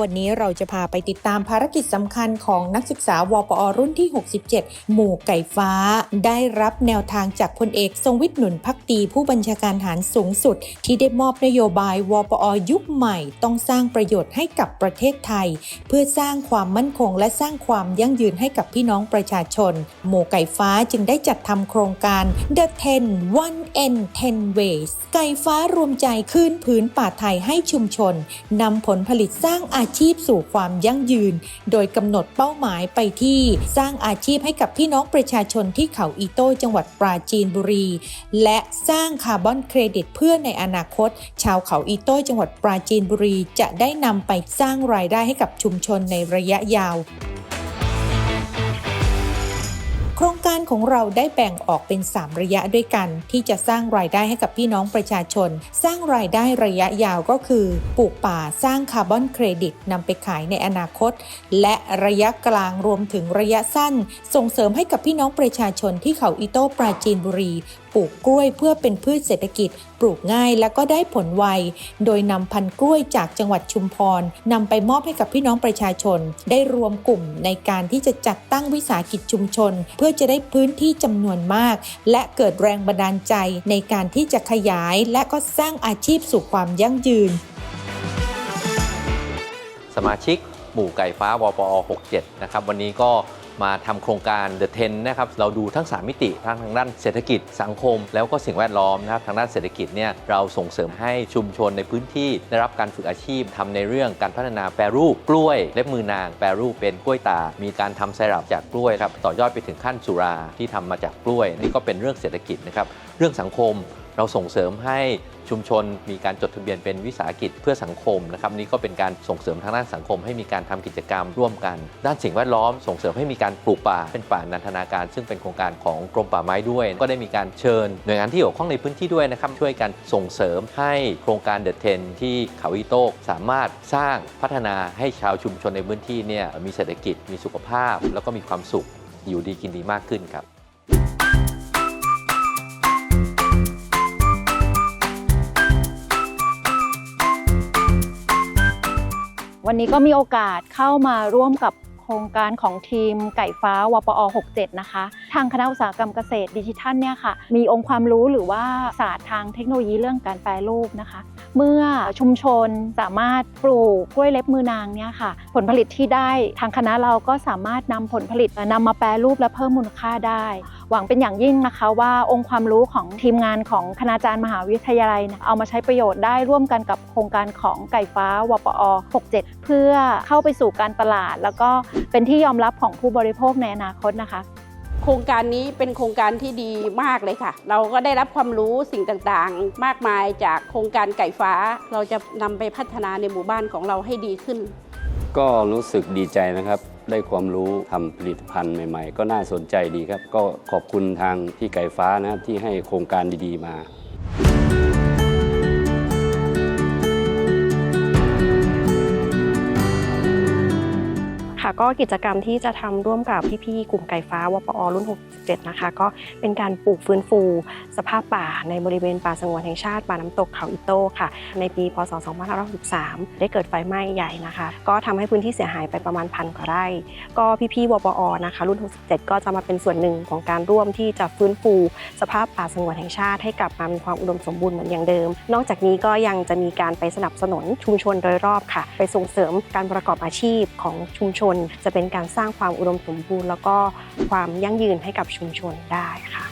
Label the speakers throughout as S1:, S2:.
S1: วันนี้เราจะพาไปติดตามภารกิจสำคัญของนักศึกษาวปอรุ่นที่ 67 หมู่ไก่ฟ้า ได้รับแนวทางจากพลเอกทรงวิทย์หนุนพักดีผู้บัญชาการฐานสูงสุด ที่ได้มอบนโยบายวปอยุคใหม่ ต้องสร้างประโยชน์ให้กับประเทศไทย เพื่อสร้างความมั่นคงและสร้างความยั่งยืนให้กับพี่น้องประชาชน หมู่ไก่ฟ้าจึงได้จัดทำโครงการ The 10 One N 10 Ways ไก่ฟ้ารวมใจคืนผืนป่าไทยให้ชุมชนนำผลผลิตสร้างอาาชีพสู่ความยั่งยืน โดยกำหนดเป้าหมายไปที่สร้างอาชีพให้กับพี่น้องประชาชนที่เขาอีโต้จังหวัดปราจีนบุรี และสร้างคาร์บอนเครดิตเพื่อในอนาคต ชาวเขาอีโต้จังหวัดปราจีนบุรี จะได้นำไปสร้างรายได้ให้กับชุมชนในระยะยาว ของเราได้แบ่งออกเป็น 3 ระยะด้วยกัน ที่จะสร้างรายได้ให้กับพี่น้องประชาชน สร้างรายได้ระยะยาวก็คือ ปลูกป่าสร้างคาร์บอนเครดิตนำไปขายในอนาคต และระยะกลางรวมถึงระยะสั้น ส่งเสริมให้กับพี่น้องประชาชนที่เขาอิโต้ปราจีนบุรี ลูกกล้วยเพื่อเป็นพืชเศรษฐกิจ ปลูกง่ายและก็ได้ผลไว โดยนำพันธุ์กล้วยจากจังหวัดชุมพรนำไปมอบให้กับพี่น้องประชาชน ได้รวมกลุ่มในการที่จะจัดตั้งวิสาหกิจชุมชน เพื่อจะได้พื้นที่จำนวนมาก และเกิดแรงบันดาลใจในการที่จะขยายและก็สร้างอาชีพสู่ความยั่งยืน
S2: สมาชิกหมู่ไก่ฟ้าวปอ 67 นะครับ วันนี้ก็ มาทำโครงการ The 10นะครับเราดูทั้ง 3 มิติทั้งทางด้านเศรษฐกิจสังคม แล้วก็สิ่งแวดล้อมนะครับทางด้านเศรษฐกิจเนี่ยเราส่งเสริมให้ชุมชนในพื้นที่ได้รับการฝึกอาชีพทำในเรื่องการพัฒนาแปรรูปกล้วยเล็บมือนางแปรรูปเป็นกล้วยตา มีการทำไซรัปจากกล้วยครับต่อยอดไปถึงขั้นสุราที่ทำมาจากกล้วย นี่ก็เป็นเรื่องเศรษฐกิจนะครับเรื่องสังคม เราส่งเสริมให้ชุมชนมีการจดทะเบียนเป็นวิสาหกิจเพื่อสังคมนะครับนี่ก็เป็นการส่งเสริมทางด้านสังคม ให้มีการทำกิจกรรมร่วมกัน ด้านสิ่งแวดล้อมส่งเสริมให้มีการปลูกป่าเป็นป่านันทนาการ ซึ่งเป็นโครงการของกรมป่าไม้ด้วย ก็ได้มีการเชิญหน่วยงานที่เกี่ยวข้องในพื้นที่ด้วยนะครับช่วยกันส่งเสริมให้โครงการเดอะเทนที่เขาอีโต้สามารถสร้างพัฒนาให้ชาวชุมชนในพื้นที่เนี่ยมีเศรษฐกิจมีสุขภาพ แล้วก็มีความสุขอยู่ดีกินดีมากขึ้นครับ
S3: วันนี้ก็มีโอกาสเข้ามาร่วมกับโครงการของทีมไก่ฟ้าวปอ 67 นะคะ ทางคณะอุตสาหกรรมเกษตรดิจิทัลเนี่ยค่ะ มีองค์ความรู้หรือว่าศาสตร์ทางเทคโนโลยีเรื่องการแปรรูปนะคะ เมื่อชุมชนสามารถปลูกกล้วยเล็บมือนางเนี่ยค่ะ ผลผลิตที่ได้ทางคณะเราก็สามารถนำผลผลิตนำมาแปรรูปและเพิ่มมูลค่าได้ หวังเป็นอย่างยิ่งนะคะว่าองค์ความรู้ของทีมงานของคณาจารย์มหาวิทยาลัยเนี่ยเอามาใช้ประโยชน์ได้ร่วมกันกับโครงการของไก่ฟ้าวปอ 67 เพื่อเข้าไปสู่การตลาด แล้วก็เป็นที่ยอมรับของผู้บริโภคในอนาคตนะคะ
S4: ครงการนี้เป็นโครงการที่ดีมากเลยค่ะ เราก็ได้รับความรู้สิ่งต่างๆ มากมายจากโครงการไก่ฟ้า เราจะนำไปพัฒนาในหมู่บ้านของเราให้ดีขึ้น
S5: ก็รู้สึกดีใจนะครับ ได้ความรู้ทำผลิตภัณฑ์ใหม่ ๆ ก็น่าสนใจดีครับ ก็ขอบคุณทางพี่ไก่ฟ้านะที่ให้โครงการดีๆมา
S6: ค่ะ ก็กิจกรรมที่จะทำร่วมกับพี่ๆกลุ่มไก่ฟ้าวปอรุ่น 67 นะคะ ก็เป็นการปลูกฟื้นฟู สภาพป่าในบริเวณป่าสงวนแห่งชาติป่าน้ำตกเขาอิโต้ค่ะ ในปีพศ 2563 ได้เกิดไฟไหม้ใหญ่นะคะ ก็ทำให้พื้นที่เสียหายไปประมาณพันกว่าไร่ ก็พี่ๆวปอนะคะ รุ่น 67 ก็จะมาเป็นส่วนหนึ่งของการร่วมที่จะฟื้นฟู สภาพป่าสงวนแห่งชาติให้กลับมามีความอุดมสมบูรณ์เหมือนอย่างเดิม นอกจากนี้ก็ยังจะมีการไปสนับสนุนชุมชนโดยรอบค่ะ ไปส่งเสริมการประกอบอาชีพของชุมชนน จะเป็นการสร้างความอุดมสมบูรณ์ แล้วก็ความยั่งยืนให้กับชุมชนได้ค่ะ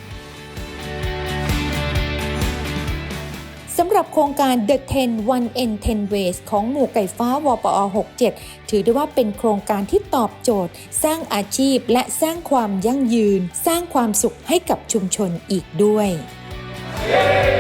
S1: สำหรับโครงการ The 10 One N 10 Ways ของหมู่ไก่ฟ้าวปอ 67 ถือได้ว่าเป็นโครงการที่ตอบโจทย์ สร้างอาชีพและสร้างความยั่งยืน สร้างความสุขให้กับชุมชนอีกด้วย
S7: Yeah!